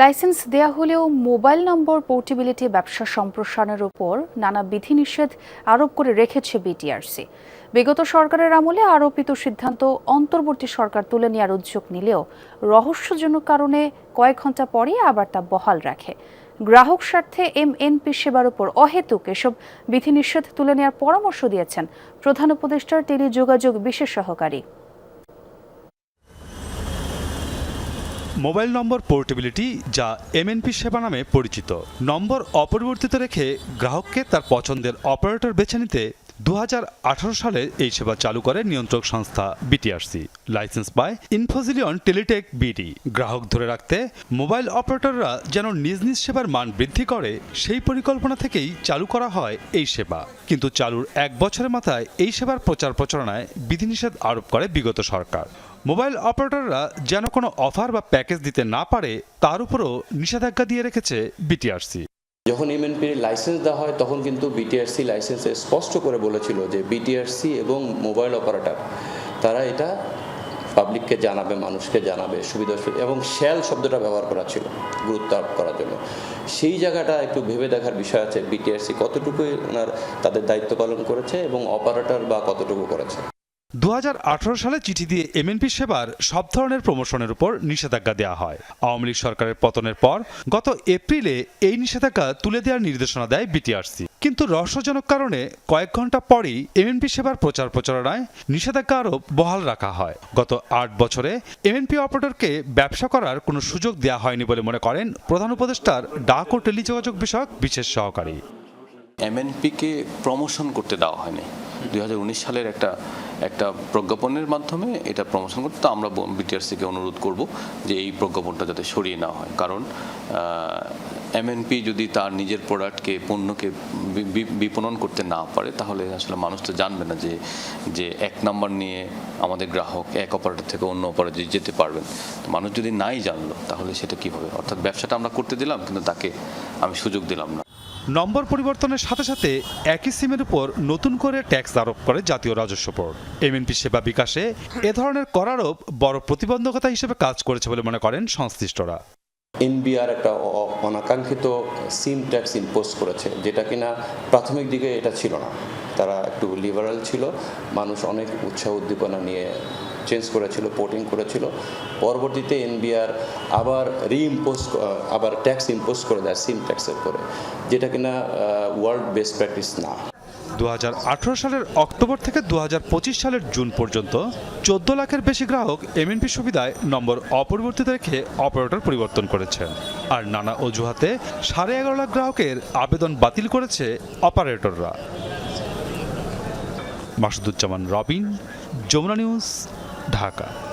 Licence দেয়া হলেও mobile number portability ব্যবসা সম্প্রসারণের উপর নানা বিধিনিষেধ আরোপ করে রেখেছে বিটিআরসি। বিগত সরকারের আমলে আরোপিত সিদ্ধান্ত অন্তর্বর্তী সরকার তুলে নেওয়ার উদ্যোগ নিলেও রহস্যজনক কারণে কয়েক ঘণ্টা পরে আবার তা বহাল রাখে। গ্রাহক স্বার্থে এমএনপি সেবার উপর অহেতুক এসব বিধিনিষেধ তুলে নেওয়ার পরামর্শ দিয়েছেন প্রধান উপদেষ্টার টেলিযোগাযোগ বিশেষ সহকারী। মোবাইল নম্বর পোর্টেবিলিটি যা এমএনপি সেবা নামে পরিচিত। নম্বর অপরিবর্তিত রেখে গ্রাহককে তার পছন্দের অপারেটর বেছে নিতে দু হাজার আঠারো সালে এই সেবা চালু করে নিয়ন্ত্রক সংস্থা বিটিআরসি। লাইসেন্স পায় ইনফোজিলিয়ন টেলিটেক বিডি। গ্রাহক ধরে রাখতে মোবাইল অপারেটররা যেন নিজ নিজ সেবার মান বৃদ্ধি করে, সেই পরিকল্পনা থেকেই চালু করা হয় এই সেবা। কিন্তু চালুর এক বছরের মাথায় এই সেবার প্রচার প্রচারণায় বিধিনিষেধ আরোপ করে বিগত সরকার। মোবাইল অপারেটররা যেন কোনো অফার বা প্যাকেজ দিতে না পারে, তার উপরও নিষেধাজ্ঞা দিয়ে রেখেছে বিটিআরসি। যখন এমএনপির লাইসেন্স দেওয়া হয়, তখন কিন্তু বিটিআরসি লাইসেন্সে স্পষ্ট করে বলেছিল যে বিটিআরসি এবং মোবাইল অপারেটর তারা এটা পাবলিককে জানাবে, মানুষকে জানাবে, সুবিধা এবং শ্যাল শব্দটা ব্যবহার করা ছিল, গুরুত্ব আরোপ করার জন্য। সেই জায়গাটা একটু ভেবে দেখার বিষয় আছে বিটিআরসি কতটুকু ওনার তাদের দায়িত্ব পালন করেছে এবং অপারেটর বা কতটুকু করেছে। দু হাজার আঠারো সালে চিঠি দিয়ে এমএনপি সেবার সব ধরনের প্রমোশনের উপর নিষেধাজ্ঞা দেওয়া হয়। আওয়ামী লীগ সরকারের পতনের পর গত এপ্রিলে এই নিষেধাজ্ঞা তুলে দেওয়ার নির্দেশনা দেয় বিটিআরসি কিন্তু রহস্যজনক কারণে কয়েক ঘণ্টা পরই এমএনপি সেবার প্রচার প্রচারণায় নিষেধাজ্ঞা আরোপ বহাল রাখা হয়। গত আট বছরে এমএনপি অপারেটরকে ব্যবসা করার কোনো সুযোগ দেওয়া হয়নি বলে মনে করেন প্রধান উপদেষ্টার ডাক ও টেলিযোগাযোগ বিষয়ক বিশেষ সহকারী। এমএনপিকে প্রমোশন করতে দেওয়া হয়নি। দুই হাজার উনিশ সালের একটা একটা প্রজ্ঞাপনের মাধ্যমে এটা প্রমোশন করতে, তো আমরা বিটিআরসিকে অনুরোধ করব যে এই প্রজ্ঞাপনটা যাতে সরিয়ে না হয়। কারণ এমএনপি যদি তার নিজের প্রোডাক্টকে পণ্যকে বিপণন করতে না পারে, তাহলে আসলে মানুষ তো জানবে না যে যে এক নাম্বার নিয়ে আমাদের গ্রাহক এক অপারেটর থেকে অন্য অপারেটর যেতে পারবেন। মানুষ যদি নাই জানলো, তাহলে সেটা কীভাবে? অর্থাৎ ব্যবসাটা আমরা করতে দিলাম, কিন্তু তাকে আমি সুযোগ দিলাম না। নম্বর পরিবর্তনের সাথে সাথে একই সিমের উপর নতুন করে ট্যাক্স আরোপ করে জাতীয় রাজস্ব বোর্ড। এমএনপি সেবা বিকাশে এ ধরনের করারোপ বড় প্রতিবন্ধকতা হিসেবে কাজ করেছে বলে মনে করেন সংশ্লিষ্টরা। এনবিআর একটা অনাকাঙ্ক্ষিত সিম ট্যাক্স ইম্পোজ করেছে যেটা কিনা প্রাথমিক দিকে এটা ছিল না। তারা একটু লিবারাল ছিল মানুষ অনেক উৎসাহ উদ্দীপনা নিয়ে চেঞ্জ করেছিল পোর্টিং করেছিল। পরবর্তীতে এনবিআর আবার রিইম্পোজ আবার ট্যাক্স ইম্পোজ করে দেয় সিম ট্যাক্সের করে যেটা কিনা ওয়ার্ল্ড বেস্ট প্র্যাকটিস না। দু হাজার আঠারো সালের অক্টোবর থেকে দুহাজার পঁচিশ সালের জুন পর্যন্ত চোদ্দ লাখের বেশি গ্রাহক এমএনপি সুবিধায় নম্বর অপরিবর্তিত রেখে অপারেটর পরিবর্তন করেছেন আর নানা অজুহাতে সাড়ে এগারো লাখ গ্রাহকের আবেদন বাতিল করেছে অপারেটররা মাসুদুজ্জামান, রবিন, যমুনা নিউজ ঢাকা।